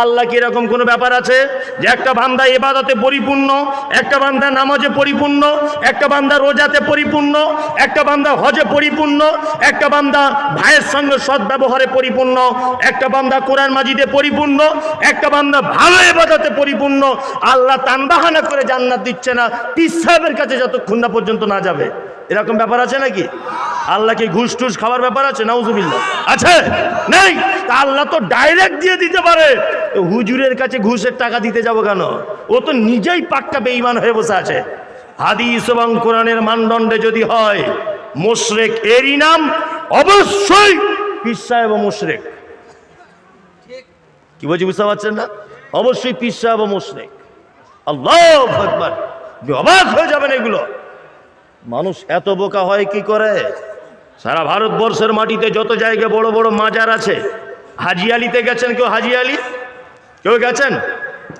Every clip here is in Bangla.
আল্লাহ কি এরকম কোনো ব্যাপার আছে? যে একটা বান্দা এবাদতে পরিপূর্ণ, একটা বান্দা নামাজে পরিপূর্ণ, একটা বান্দা রোজাতে পরিপূর্ণ, একটা বান্দা হজে পরিপূর্ণ, একটা বান্দা ভাইয়ের সঙ্গে সৎ ব্যবহারে পরিপূর্ণ, একটা বান্দা কোরআন মাজিদে পরিপূর্ণ, একটা বান্দা ভালো এবাদতে পরিপূর্ণ, আল্লাহ তানবাহানা করে জান্নাত দিচ্ছে না, পীর সাহেবের কাছে যতক্ষণ না পর্যন্ত না যাবে। এরকম ব্যাপার আছে নাকি? আল্লাহ কি ঘুষ টুস খাওয়ার ব্যাপার আছে? নাউজুবিল্লাহ। আছে? নেই? তা আল্লাহ তো ডাইরেক্ট দিয়ে দিতে পারে। হুজুরের কাছে ঘুষের টাকা দিতে যাব কেন? ও তো নিজেই পাক্কা বেঈমান হয়ে বসে আছে। হাদিস এবং কোরআনের মানদণ্ডে যদি হয়, মোশরেক এরই নাম অবশ্যই পিসা এবং মোশরেক। কি বলছি, বুঝতে পারছেন না? অবশ্যই পিসা এবং মোশরেক। আল্লাহ অবাক হয়ে যাবেন এগুলো। মানুষ এত বোকা হয় কি করে? সারা ভারতবর্ষের মাটিতে যত জায়গায় বড় বড় মাজার আছে, হাজি আলিতে গেছেন কেউ হাজি আলি? কেউ গেছেন?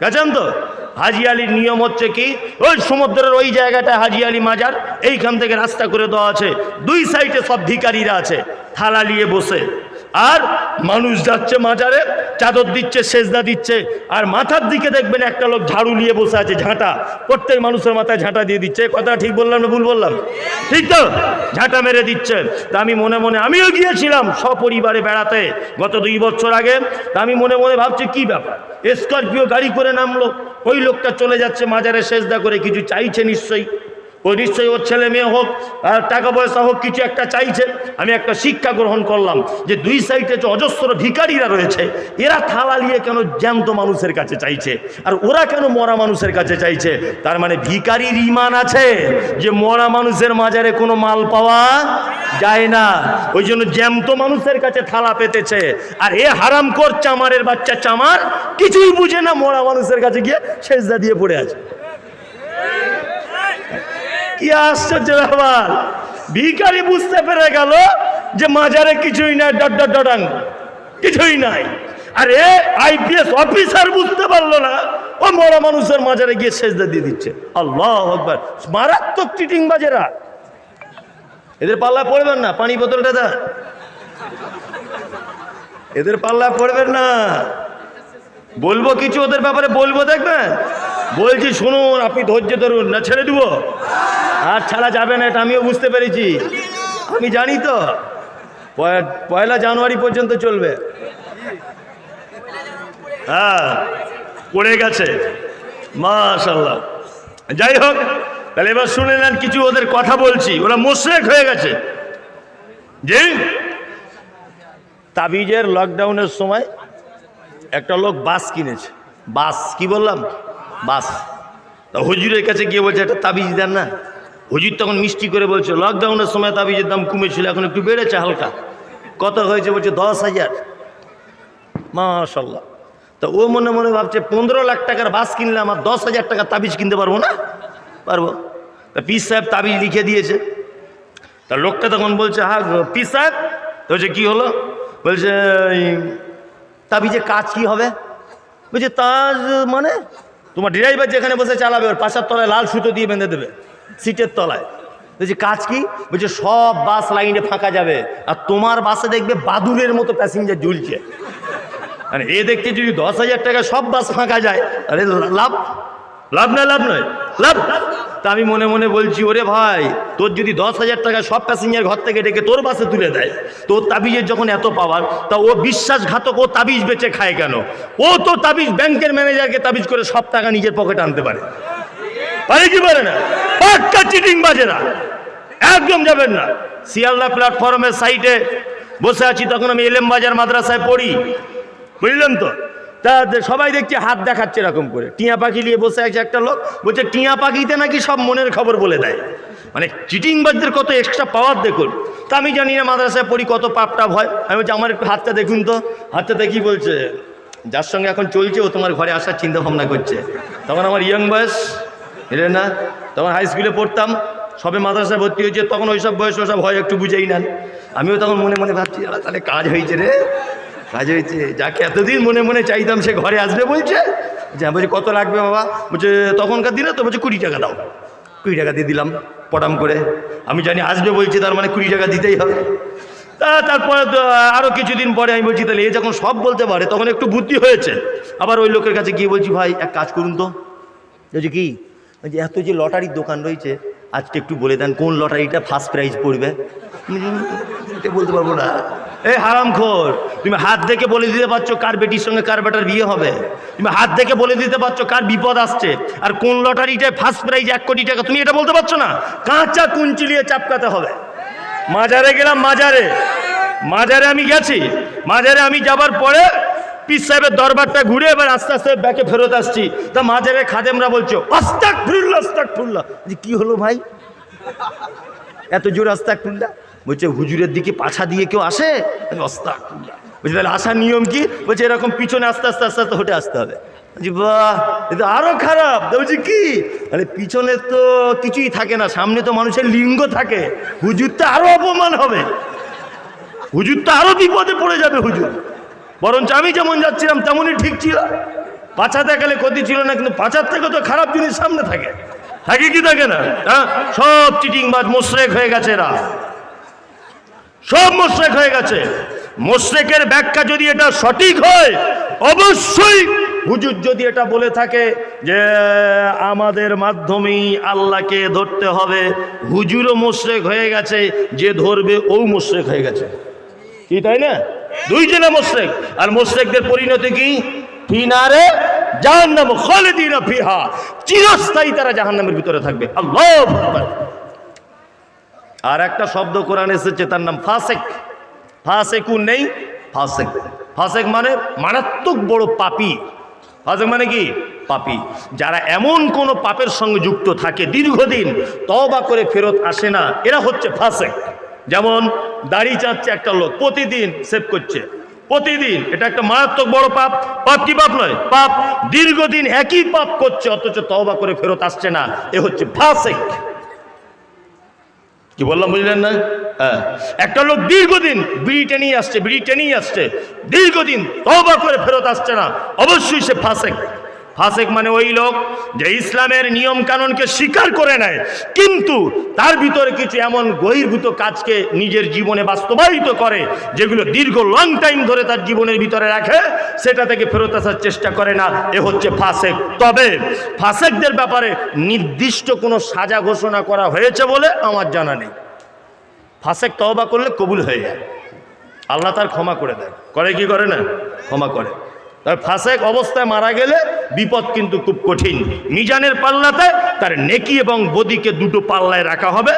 গেছেন তো? হাজি আলীর নিয়ম হচ্ছে কি? ওই সমুদ্রের ওই জায়গাটা হাজি আলী মাজার, এইখান থেকে রাস্তা করে দেওয়া আছে। দুই সাইডে সব ভিকারীরা আছে, থালা নিয়ে বসে। আর মানুষ যাচ্ছে মাজারে, চাদর দিচ্ছে, সেজদা দিচ্ছে, আর মাথার দিকে দেখবেন একটা লোক ঝাড়ু নিয়ে বসে আছে, ঝাঁটা। প্রত্যেক মানুষের মাথায় ঝাঁটা দিয়ে দিচ্ছে। কথা ঠিক বললাম না ভুল বললাম? ঠিক তো? ঝাঁটা মেরে দিচ্ছে। তা আমি মনে মনে, আমিও গিয়েছিলাম সপরিবারে বেড়াতে গত দুই বছর আগে। তা আমি মনে মনে ভাবছি, কি ব্যাপার? স্করপিও গাড়ি করে নামলো। ওই লোকটা চলে যাচ্ছে মাজারে সেজদা করে, কিছু চাইছে নিশ্চয়ই। ও নিশ্চয়ই ওর ছেলে মেয়ে হোক টাকা পয়সা হোক, কিছু একটা চাইছে। আমি একটা শিক্ষা গ্রহণ করলাম যে দুই সাইডে যে অজস্র ভিকারীরা রয়েছে, এরা থালা নিয়ে কেন জ্যান্ত মানুষের কাছে চাইছে? আর ওরা কেন মরা মানুষের কাছে চাইছে? তার মানে ভিকারির ইমান আছে যে মরা মানুষের মাজারে কোনো মাল পাওয়া যায় না। ওই জন্য জ্যান্ত মানুষের কাছে থালা পেতেছে। আর এ হারাম কর, চামারের বাচ্চা চামার কিছুই বুঝে না মরা মানুষের কাছে গিয়ে সেজদা দিয়ে পড়ে আছে। কি আশ্চর্য ব্যাপার? ভিখারি বুঝতে পেরে গেল যে মাজারে কিছুই নাই, ডট ডট কিছুই নাই। আর, আইপিএস অফিসার বুঝতে পারল না। ও মরা মানুষের মাজারে গিয়ে সেজদা দিয়ে দিচ্ছে। আল্লাহ আকবার। মারাত্মক চিটিং বাজেরা। এদের পাল্লা পড়বেন না, পানি বোতলটা দা এদের পাল্লা পড়বেন না। বলব কিছু ওদের ব্যাপারে বলব দেখবেন? বলছি শুনুন, আপনি ধৈর্য ধরুন, না ছেড়ে দিব? আর ছাড়া যাবে না, এটা আমিও বুঝতে পেরেছি। আমি জানি তো। পয়- পয়লা জানুয়ারি পর্যন্ত চলবে। হ্যাঁ পড়ে গেছে। মাশাল্লাহ যাই হোক, তাহলে এবার শুনে নেন কিছু ওদের কথা বলছি। ওরা মোশরেক হয়ে গেছে। যে তাবিজের লকডাউনের সময় একটা লোক বাস কিনেছে। বাস, কি বললাম? বাস। হুজুরের কাছে গিয়ে বলছে একটা তাবিজ দেন না। হুজুর তখন মিষ্টি করে বলছে লকডাউনের সময় তাবিজের দাম কমেছিল, এখন একটু বেড়েছে হালকা। কত হয়েছে বলছে, দশ হাজার। মাশাল্লাহ তা ও মনে মনে ভাবছে, পনেরো লাখ টাকার বাস কিনলে আমার দশ হাজার টাকার তাবিজ কিনতে পারব না? পারব। তা পিস সাহেব তাবিজ লিখে দিয়েছে। তা লোকটা তখন বলছে হ্যাঁ পিস সাহেব। বলছে, কী হলো? বলছে তাবিজে কাজ কি হবে? বলছে, তাজ মানে তোমার ড্রাইভার যেখানে বসে চালাবে, ওর পাশার তলায় লাল সুতো দিয়ে বেঁধে দেবে। সিটের তলায়। বলছি, কাজ কি? বলছে, সব বাস লাইনে ফাঁকা যাবে। আর তোমার বাসে দেখবে বাদুরের মতো প্যাসেঞ্জার ঝুলছে। মানে এ দেখতে যদি দশ হাজার টাকা সব বাস ফাঁকা যায় আরে লাভ? লাভ নয় লাভ নয়। লাভ? তা আমি মনে মনে বলছি, ওরে ভাই, তোর যদি দশ হাজার টাকা সব প্যাসেঞ্জার ঘর থেকে ডেকে তোর বাসে তুলে দেয়, তোর তাবিজের যখন এত পাওয়ার তা ও বিশ্বাসঘাতক ও তাবিজ বেচে খায় কেন? ও তো তাবিজ ব্যাংকের ম্যানেজারকে তাবিজ করে সব টাকা নিজের পকেটে আনতে পারে। পারে কি পারে না? পাক্কা চিটিং বাজেরা একদম যাবেন না। শিয়ালদা প্ল্যাটফর্মের সাইটে বসে আছি, তখন আমি এলেম বাজার মাদ্রাসায় পড়ি। বুঝলেন তো? তা সবাই দেখছি হাত দেখাচ্ছে এরকম করে। টিয়া পাখি নিয়ে বসে আছে একটা লোক, বলছে, টিয়া পাখিতে নাকি সব মনের খবর বলে দেয়? মানে চিটিংবাজদের কত এক্সট্রা পাওয়ার দেখুন। তা আমি জানি না, মাদ্রাসায় পড়ি, কত পাপটা ভয় আমি বলছি, আমার একটু হাতটা দেখুন তো। হাতটা দেখি বলছে? যার সঙ্গে এখন চলছে, ও তোমার ঘরে আসার চিন্তা ভাবনা করছে। তখন আমার ইয়ং বয়স এলে না, তখন হাই স্কুলে পড়তাম, সবে মাদ্রাসায় ভর্তি হয়েছে, তখন ওইসব বয়স ওসব হয়, একটু বুঝেই নেন। আমিও তখন মনে মনে ভাবছি তাহলে কাজ হয়েছে রে। কাজ হয়েছে। যাকে এতদিন মনে মনে চাইতাম সে ঘরে আসবে বলছে, যে বলছি, কত লাগবে বাবা? বলছে, তখনকার দিনে তো বলছে কুড়ি টাকা দাও। কুড়ি টাকা দিয়ে দিলাম, পটাম করে। আমি জানি আসবে বলছে, তার মানে কুড়ি টাকা দিতেই হবে। তা তারপরে আরও কিছুদিন পরে আমি বলছি, তাহলে এ যখন সব বলতে পারে, তখন একটু বুদ্ধি হয়েছে। আবার ওই লোকের কাছে গিয়ে বলছি, ভাই, এক কাজ করুন তো। বলছি, কি? বলছি এত যে লটারির দোকান রয়েছে আজকে একটু বলে দেন কোন লটারিটা ফার্স্ট প্রাইজ পড়বে? বলতে পারব না। এই হারাম খোর তুমি হাত দেখে বলে দিতে পারছ কার বেটির সঙ্গে কার বেটার বিয়ে হবে? তুমি হাত দেখে বলে দিতে পারছ কার বিপদ আসছে? আর কোন লটারিটায় ফার্স্ট প্রাইজ এক কোটি টাকা তুমি এটা বলতে পারছ না? কাঁচা কুঞ্চিলিয়ে চাপকাতে হবে। মাজারে গেলাম মাজারে। মাজারে আমি গেছি। মাজারে আমি যাবার পরে পিস সাহেবের দরবারটা ঘুরে এবার আস্তে আস্তে ব্যাকে ফেরত আসছি। তা মাজারে খাদেমরা বলছো অস্তাক ফুল্লা অস্তাক ফুল্লা কি হলো ভাই? এত জোর অস্তাক ফুল্লা বলছে, হুজুরের দিকে পাছা দিয়ে কেউ আসে? অস্তাক ফুল্লা বলছি, তাহলে আসার নিয়ম কি? বলছে, এরকম পিছনে আস্তে আস্তে আস্তে আস্তে হেঁটে আসতে হবে। বলছি, বাহ, এ তো আরও খারাপ। বলছি, কি? মানে পিছনে তো কিছুই থাকে না, সামনে তো মানুষের লিঙ্গ থাকে। হুজুর তো আরও অপমান হবে। হুজুর তো আরও বিপদে পড়ে যাবে, হুজুর। বরঞ্চ আমি যেমন যাচ্ছিলাম, তেমনই ঠিক ছিল। পাছা দেখালে ক্ষতি ছিল না, কিন্তু পাছার থেকে তো খারাপ জিনিস সামনে থাকে। থাকে কি থাকে না? হ্যাঁ? সব চিটিংবাজ মোশরেক হয়ে গেছে এরা। সব মোশরেক হয়ে গেছে। মোশরেকের ব্যাখ্যা যদি এটা সঠিক হয়, অবশ্যই হুজুর যদি এটা বলে থাকে যে, আমাদের মাধ্যমেই আল্লাহকে ধরতে হবে, হুজুরও মোশরেক হয়ে গেছে, যে ধরবে ও মোশরেক হয়ে গেছে। কি, তাই না? দুইজনে মোশরেক। আর মোশরেকদের পরিণতি কি? ফিনারে জাহান্নাম খালিদিনা ফিহা। চিরস্থায়ী তারা জাহান্নামের ভিতরে থাকবে। আল্লাহ আর একটা শব্দ কোরআন এসেছে, তার নাম ফাসেক। ফাসেকুন নেই, ফাসেক। ফাসেক মানে মারাত্মক বড় পাপি। ফাসেক মানে কি? পাপি। যারা এমন কোন পাপের সঙ্গে যুক্ত থাকে দীর্ঘদিন তবা করে ফেরত আসে না, এরা হচ্ছে ফাসেক। যেমন দাড়ি চাচ্ছে একটা লোক, প্রতিদিন সেভ করছে। প্রতিদিন, এটা একটা মারাত্মক বড় পাপ। পাপ কি পাপ নয়? পাপ দীর্ঘদিন একই পাপ করছে, অথচ তবা করে ফেরত আসছে না। এ হচ্ছে ফাসেক। কি বললাম, বুঝলেন না? হ্যাঁ। একটা লোক দীর্ঘদিন বিড়ি টেনেই আসছে, বিড়ি টেনেই আসছে। দীর্ঘদিন তবা করে ফেরত আসছে না। অবশ্যই সে ফাসেক। ফাসেক মানে ওই লোক যে ইসলামের নিয়ম কানুনকে স্বীকার করে নেয়। কিন্তু তার ভিতরে কিছু এমন বহির্ভূত কাজকে নিজের জীবনে বাস্তবায়িত করে, যেগুলো দীর্ঘ লং টাইম ধরে তার জীবনের ভিতরে রাখে, সেটা থেকে ফেরত আসার চেষ্টা করে না। এ হচ্ছে ফাসেক। তবে ফাসেকদের ব্যাপারে নির্দিষ্ট কোনো সাজা ঘোষণা করা হয়েছে বলে আমার জানা নেই। ফাসেক তওবা করলে কবুল হয়ে যায়। আল্লাহ তার ক্ষমা করে দেয়। করে কি করে না? ক্ষমা করে। তবে ফাসেক অবস্থায় মারা গেলে বিপদ কিন্তু খুব কঠিন। মিজানের পাল্লাতে তার নেকি এবং বদিকে দুটো পাল্লায় রাখা হবে।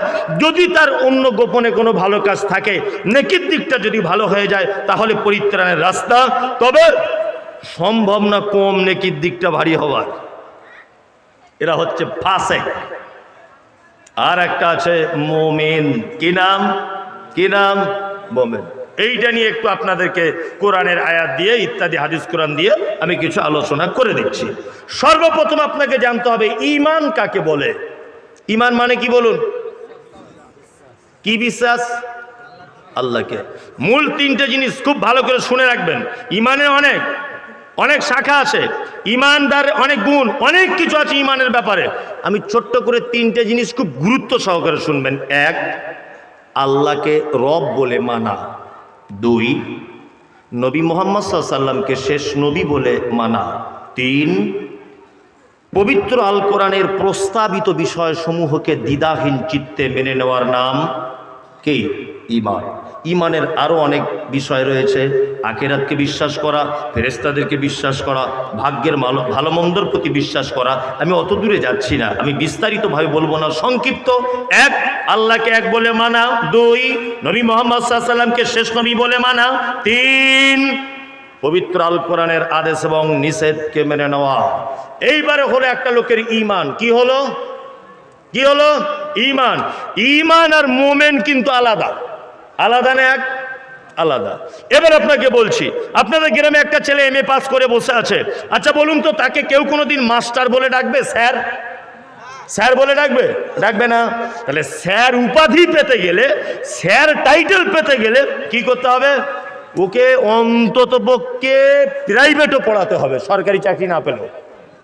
যদি তার অন্য গোপনে কোনো ভালো কাজ থাকে, নেকির দিকটা যদি ভালো হয়ে যায়, তাহলে পরিত্রাণের রাস্তা। তবে সম্ভব না কম নেকির দিকটা ভারী হওয়ার। এরা হচ্ছে ফাসেক। আর একটা আছে মোমেন। কি নাম? কি নাম? মোমেন। এইটা নিয়ে একটু আপনাদেরকে কোরআনের আয়াত দিয়ে ইত্যাদি হাদিস কোরআন দিয়ে আমি কিছু আলোচনা করে দিচ্ছি। সর্বপ্রথম আপনাকে জানতে হবে ইমান কাকে বলে? ইমান মানে কি বলুন? কি বিশ্বাস? আল্লাহকে। মূল তিনটে জিনিস খুব ভালো করে শুনে রাখবেন। ইমানে অনেক অনেক শাখা আছে। ইমানদার অনেক গুণ, অনেক কিছু আছে ইমানের ব্যাপারে। আমি ছোট্ট করে তিনটে জিনিস খুব গুরুত্ব সহকারে শুনবেন। এক, আল্লাহকে রব বলে মানা। দুই, নবী মোহাম্মদ সাল্লামকে শেষ নবী বলে মানা। তিন, পবিত্র আল কোরআনের প্রস্তাবিত বিষয়সমূহকে দ্বিধাহীন চিত্তে মেনে নেওয়ার নাম কি? ইমান ইমানের আরও অনেক বিষয় রয়েছে। আখেরাতকে বিশ্বাস করা ফেরেস্তাদেরকে বিশ্বাস করা, ভাগ্যের ভালো মন্দর প্রতি বিশ্বাস করা। আমি অত দূরে যাচ্ছি না। আমি বিস্তারিতভাবে বলব না। সংক্ষিপ্ত এক, আল্লাহকে এক বলে মানা। দুই, নবী মোহাম্মদ সাল্লামকে শেষ নবী বলে মানা। তিন, পবিত্র আল কোরআনের আদেশ এবং নিষেধকে মেনে নেওয়া। এইবারে হলো একটা লোকের ইমান কি হলো? কি হলো? ইমান ইমান আর মোমেন কিন্তু আলাদা। আলাদা না এক? আলাদা। এবার আপনাকে বলছি, আপনাদের গ্রামে একটা ছেলে এম পাস করে বসে আছে। আচ্ছা বলুন তো, তাকে কেউ কোনোদিন মাস্টার বলে ডাকবে? স্যার? স্যার বলে ডাকবে? ডাকবে না। তাহলে স্যার উপাধি পেতে গেলে, স্যার টাইটেল পেতে গেলে কি করতে হবে? ওকে অন্তত পক্ষে প্রাইভেটও পড়াতে হবে। সরকারি চাকরি না পেলেও।